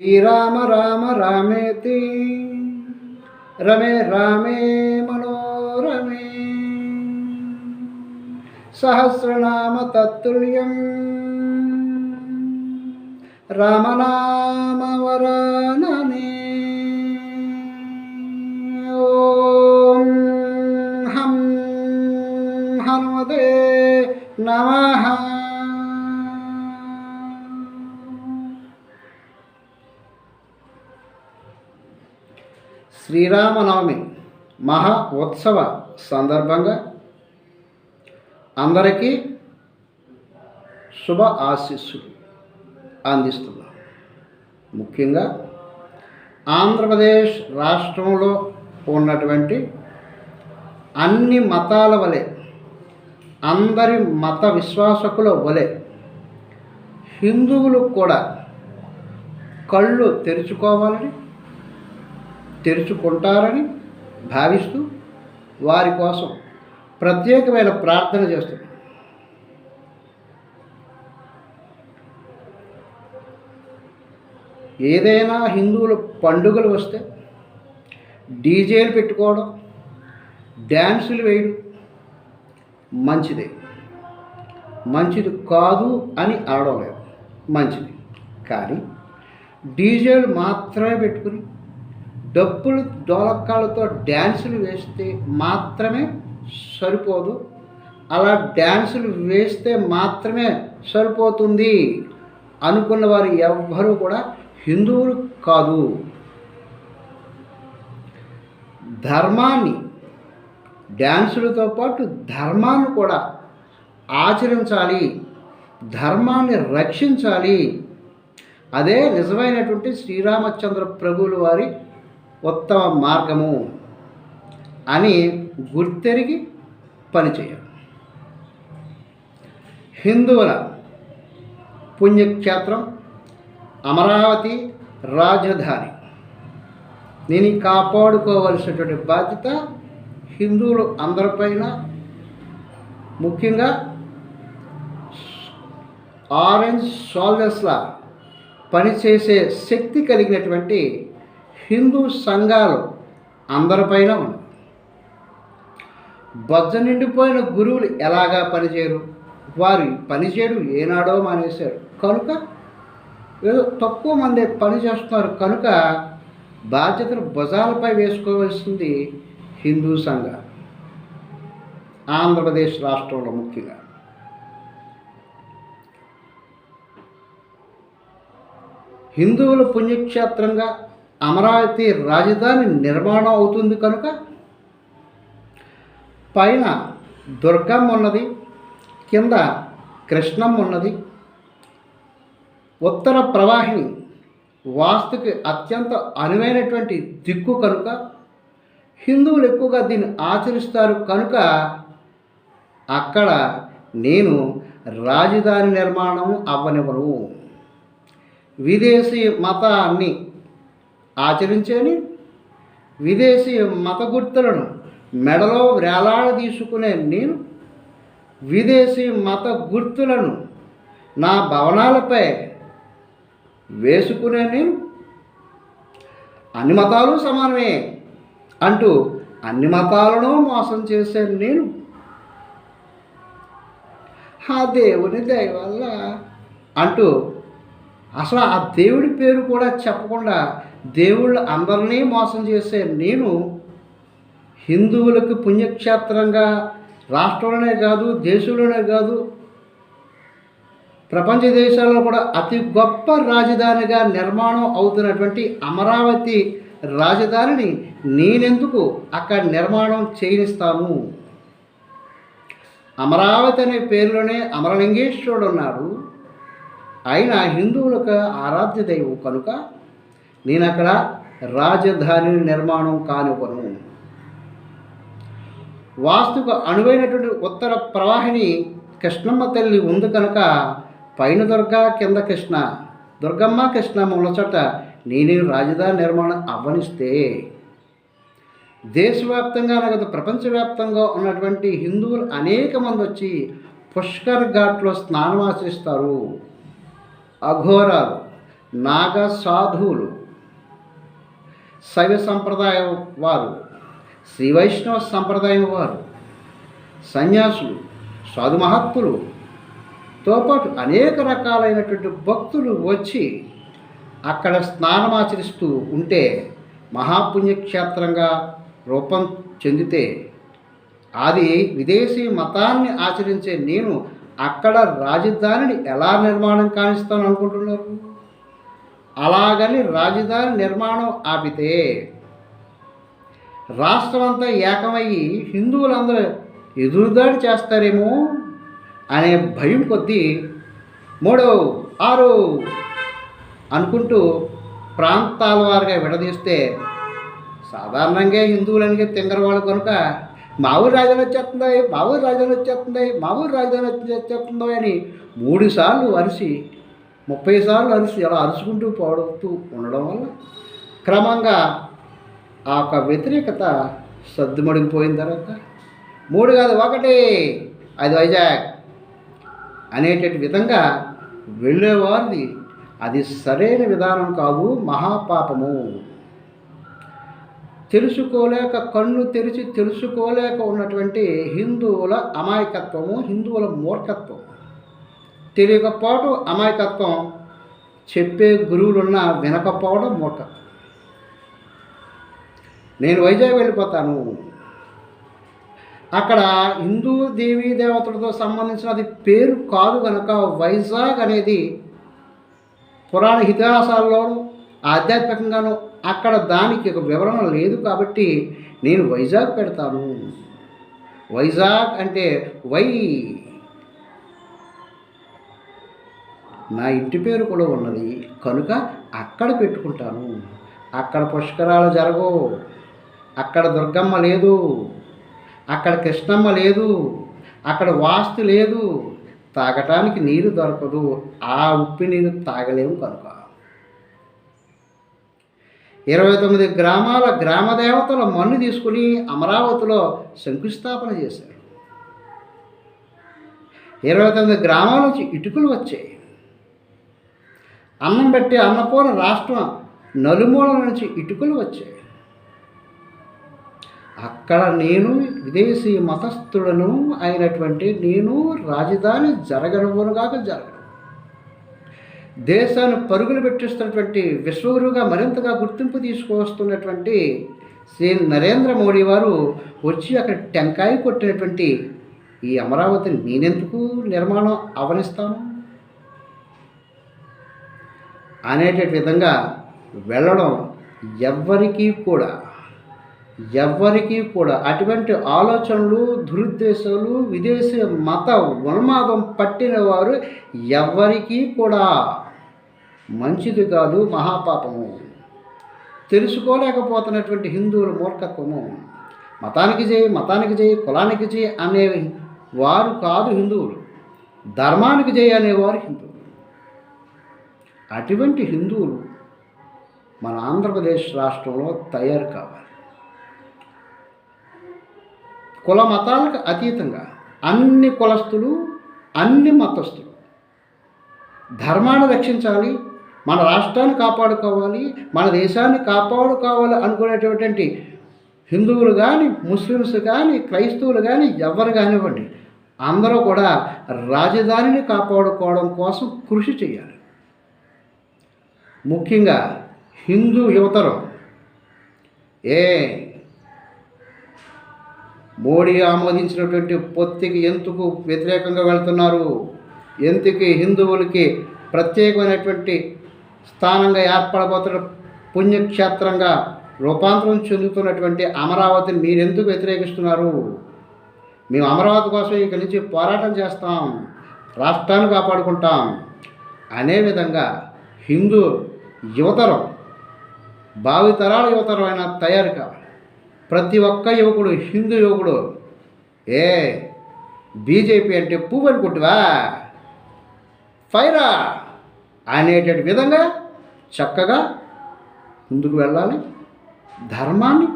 श्रीराम राम रामेति। रमे रामे मनोरमे। सहस्रनाम तत्तुल्यं रामनामवरननि। ॐ हं हनुमते नमः। శ్రీరామనవమి మహా ఉత్సవ సందర్భంగా అందరికీ శుభ ఆశీస్సులు అందిస్తున్నాం. ముఖ్యంగా ఆంధ్రప్రదేశ్ రాష్ట్రంలో ఉన్నటువంటి అన్ని మతాల వలె అందరి మత విశ్వాసకుల వలె హిందువులు కూడా కళ్ళు తెరుచుకోవాలని తెరుచుకుంటారని భావిస్తూ వారి కోసం ప్రత్యేకమైన ప్రార్థన చేస్తున్నాం ఏదైనా హిందువుల పండుగలు వస్తే డీజేలు పెట్టుకోవడం డ్యాన్సులు వేయడం మంచిదే. మంచిది కాదు అని అనడం లేదు. మంచిది. కానీ డీజేలు మాత్రమే పెట్టుకుని డప్పులు డోలక్కాలతో డ్యాన్సులు వేస్తే మాత్రమే సరిపోదు. అలా డ్యాన్సులు వేస్తే మాత్రమే సరిపోతుంది అనుకున్న వారు ఎవ్వరూ కూడా హిందువులు కాదు. ధర్మాన్ని డ్యాన్సులతో పాటు ధర్మాన్ని కూడా ఆచరించాలి ధర్మాన్ని రక్షించాలి. అదే నిజమైనటువంటి శ్రీరామచంద్ర ప్రభువుల వారి ఉత్తమ మార్గము అని గుర్తెరిగి పనిచేయాలి హిందువుల పుణ్యక్షేత్రం అమరావతి రాజధాని. దీన్ని కాపాడుకోవలసినటువంటి బాధ్యత హిందువులు అందరిపైన. ముఖ్యంగా ఆరెంజ్ సోల్జర్స్లా పనిచేసే శక్తి కలిగినటువంటి హిందూ సంఘాలు అందరిపైన ఉన్నాయి. బజ్జ నిండిపోయిన గురువులు ఎలాగా పనిచేయరు? వారి పనిచేయడం ఏనాడో మానేశారు. కనుక ఏదో తక్కువ మంది పని చేస్తున్నారు. కనుక బాధ్యతను భుజాలపై వేసుకోవాల్సింది హిందూ సంఘాలు ఆంధ్రప్రదేశ్ రాష్ట్రంలో ముఖ్యంగా. హిందువుల పుణ్యక్షేత్రంగా అమరావతి రాజధాని నిర్మాణం అవుతుంది కనుక పైన దుర్గమ్మ ఉన్నది కింద కృష్ణం ఉన్నది. ఉత్తర ప్రవాహిని వాస్తుకి అత్యంత అనువైనటువంటి దిక్కు కనుక హిందువులు ఎక్కువగా దీన్ని ఆచరిస్తారు కనుక అక్కడ నేను రాజధాని నిర్మాణం అవ్వనివ్వను. విదేశీ మతాన్ని ఆచరించేని విదేశీ మత గుర్తులను మెడలో వేలాడదీసుకునే నేను విదేశీ మత గుర్తులను నా భవనాలపై వేసుకునే నేను అన్ని మతాలు సమానమే అంటూ అన్ని మతాలను మోసం చేసే నేను. ఆ దేవుని దయ వల్ల అంటూ అసలు ఆ దేవుడి పేరు కూడా చెప్పకుండా దేవుళ్ళు అందరినీ మోసం చేసే నేను హిందువులకు పుణ్యక్షేత్రంగా రాష్ట్రంలోనే కాదు దేశంలోనే కాదు ప్రపంచ దేశాల్లో కూడా అతి గొప్ప రాజధానిగా నిర్మాణం అవుతున్నటువంటి అమరావతి రాజధానిని నేనెందుకు అక్కడ నిర్మాణం చేయనిస్తాను? అమరావతి అనే పేరులోనే అమరలింగేశ్వరుడు ఉన్నాడు. ఆయన హిందువులకు ఆరాధ్య దైవం కనుక నేను అక్కడ రాజధాని నిర్మాణం కానివ్వను. వాస్తుకు అనువైనటువంటి ఉత్తర ప్రవాహిని కృష్ణమ్మ తల్లి ఉంది కనుక పైన దుర్గా కింద కృష్ణ దుర్గమ్మ కృష్ణమ్మ ఉన్న నేనే రాజధాని నిర్మాణం అవ్వనిస్తే. దేశవ్యాప్తంగా లేదా ప్రపంచవ్యాప్తంగా ఉన్నటువంటి హిందువులు అనేక మంది వచ్చి పుష్కర్ ఘాట్లో స్నానం ఆచరిస్తారు అఘోరాలు నాగ సాధువులు శైవ సంప్రదాయం వారు శ్రీ వైష్ణవ సంప్రదాయం వారు సన్యాసులు సాధు మహత్తులుతో పాటు అనేక రకాలైనటువంటి భక్తులు వచ్చి అక్కడ స్నానమాచరిస్తూ ఉంటే మహాపుణ్యక్షేత్రంగా రూపం చెందితే అది విదేశీ మతాన్ని ఆచరించే నేను అక్కడ రాజధానిని ఎలా నిర్మాణం కానిస్తాను అనుకుంటున్నారు? అలాగని రాజధాని నిర్మాణం ఆపితే రాష్ట్రం అంతా ఏకమయ్యి హిందువులందరూ ఎదురుదాడి చేస్తారేమో అనే భయం కొద్దీ మూడు ఆరు అనుకుంటూ ప్రాంతాల వారిగా విడదీస్తే సాధారణంగా హిందువులనిగా తింగరవాళ్ళు కనుక మా ఊరు రాజధాని వచ్చేస్తుంది మా ఊరు రాజధాని వచ్చేస్తుంది మా ఊరు రాజధాని వచ్చేస్తుందో అని మూడు సార్లు అరిసి ముప్పై సార్లు అరిసి అలా అరుచుకుంటూ పోడుతూ ఉండడం వల్ల క్రమంగా ఆ యొక్క వ్యతిరేకత సర్దుమడిగిపోయిన తర్వాత మూడు కాదు ఒకటి అది వైజాగ్ అనేటటువంటి విధంగా వెళ్ళేవారిది. అది సరైన విధానం కాదు మహాపాపము. తెలుసుకోలేక కళ్ళు తెరిచి తెలుసుకోలేక ఉన్నటువంటి హిందువుల అమాయకత్వము హిందువుల మూర్ఖత్వం. తెలియకపోవడం అమాయకత్వం చెప్పే గురువులున్న వినకపోవడం మూర్ఖత్వం. నేను వైజాగ్ వెళ్ళిపోతాను. అక్కడ హిందూ దేవీ దేవతలతో సంబంధించిన అది పేరు కాదు కనుక వైజాగ్ అనేది పురాణ ఇతిహాసాల్లోనూ ఆధ్యాత్మికంగాను అక్కడ దానికి ఒక వివరణ లేదు కాబట్టి నేను వైజాగ్ పెడతాను. వైజాగ్ అంటే వై. నా ఇంటి పేరు కూడా ఉన్నది. కనుక అక్కడ పెట్టుకుంటాను. అక్కడ పుష్కరాలు జరగవు. అక్కడ దుర్గమ్మ లేదు. అక్కడ కృష్ణమ్మ లేదు. అక్కడ వాస్తు లేదు. తాగటానికి నీరు దొరకదు. ఆ ఉప్పు నీరు తాగలేము కనుక. ఇరవై తొమ్మిది గ్రామాల గ్రామ దేవతల మన్ను తీసుకుని అమరావతిలో శంకుస్థాపన చేశారు. ఇరవై తొమ్మిది గ్రామాల నుంచి ఇటుకలు వచ్చాయి. అన్నం పెట్టి అన్నపూర్ణ రాష్ట్రం నలుమూలల నుంచి ఇటుకలు వచ్చాయి. అక్కడ నేను విదేశీ మతస్థుడను అయినటువంటి నేను రాజధాని జరగనుగాక జరగను. దేశాన్ని పరుగులు పెట్టిస్తున్నటువంటి విశ్వగురువుగా మరింతగా గుర్తింపు తీసుకువస్తున్నటువంటి శ్రీ నరేంద్ర మోడీ వారు వచ్చి అక్కడ టెంకాయ కొట్టినటువంటి ఈ అమరావతిని నేనెందుకు నిర్మాణం అవనిస్తాను అనేటటువంటి విధంగా వెళ్ళడం ఎవ్వరికీ కూడా ఎవ్వరికీ కూడా అటువంటి ఆలోచనలు దురుద్దేశాలు విదేశీ మత ఉన్మాదం పట్టిన వారు ఎవ్వరికీ కూడా మంచిది కాదు మహాపాపము. తెలుసుకోలేకపోతున్నటువంటి హిందువుల మూర్ఖత్వము. మతానికి చేయి మతానికి చేయి కులానికి చేయి అనే వారు కాదు హిందువులు. ధర్మానికి చేయి అనేవారు హిందువులు. అటువంటి హిందువులు మన ఆంధ్రప్రదేశ్ రాష్ట్రంలో తయారు కావాలి. కుల మతాలకు అతీతంగా అన్ని కులస్తులు అన్ని మతస్థులు. ధర్మాన్ని రక్షించాలి మన రాష్ట్రాన్ని కాపాడుకోవాలి మన దేశాన్ని కాపాడుకోవాలి అనుకునేటటువంటి హిందువులు కానీ ముస్లిమ్స్ కానీ క్రైస్తవులు కానీ ఎవరు కానివ్వండి అందరూ కూడా రాజధానిని కాపాడుకోవడం కోసం కృషి చేయాలి. ముఖ్యంగా హిందూ యువతరం ఏ మోడీ ఆమోదించినటువంటి పొత్తికి ఎందుకు వ్యతిరేకంగా వెళ్తున్నారు? ఎందుకు హిందువులకి ప్రత్యేకమైనటువంటి స్థానంగా ఏర్పడబోతున్న పుణ్యక్షేత్రంగా రూపాంతరం చెందుతున్నటువంటి అమరావతిని మీరెందుకు వ్యతిరేకిస్తున్నారు? మేము అమరావతి కోసం ఇక్కడి నుంచి పోరాటం చేస్తాం రాష్ట్రాన్ని కాపాడుకుంటాం. అనే విధంగా హిందూ యువతరం భావితరాల యువతరం అయినా తయారు కావాలి ప్రతి ఒక్క యువకుడు హిందూ యువకుడు ఏ బీజేపీ అంటే పువ్వు అనుకుంటువా ఫైరా! అనేటటువంటి విధంగా చక్కగా ముందుకు వెళ్ళాలి ధర్మాన్ని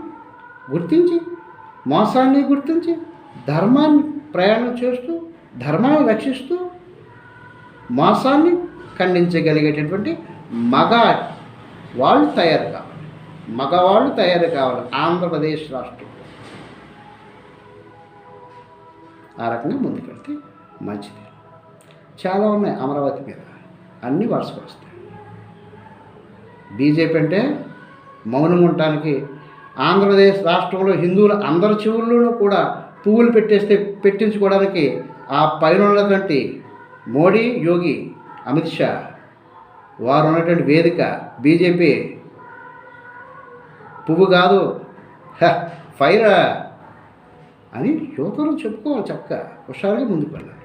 గుర్తించి మోసాన్ని గుర్తించి ధర్మాన్ని ప్రయాణం చేస్తూ ధర్మాన్ని రక్షిస్తూ మోసాన్ని ఖండించగలిగేటటువంటి మగ వాళ్ళు తయారుగా. మగవాళ్ళు తయారు కావాలి. ఆంధ్రప్రదేశ్ రాష్ట్రం. ఆ రకంగా ముందుకెళ్తే మంచిది. చాలా ఉన్నాయి. అమరావతి మీద అన్నీ వరుసకు వస్తాయి. బీజేపీ అంటే మౌనం ఉండటానికి ఆంధ్రప్రదేశ్ రాష్ట్రంలో హిందువుల అందరి చెవుల్లోనూ కూడా పువ్వులు పెట్టేస్తే పెట్టించుకోవడానికి ఆ పైన ఉన్నటువంటి మోడీ యోగి అమిత్ షా వారు ఉన్నటువంటి వేదిక బీజేపీ పువ్వు కాదు. ఫైరా అని యువతలు చెప్పుకోవాలి చక్కగా. హుషారుగా ముందుకు వెళ్ళాలి.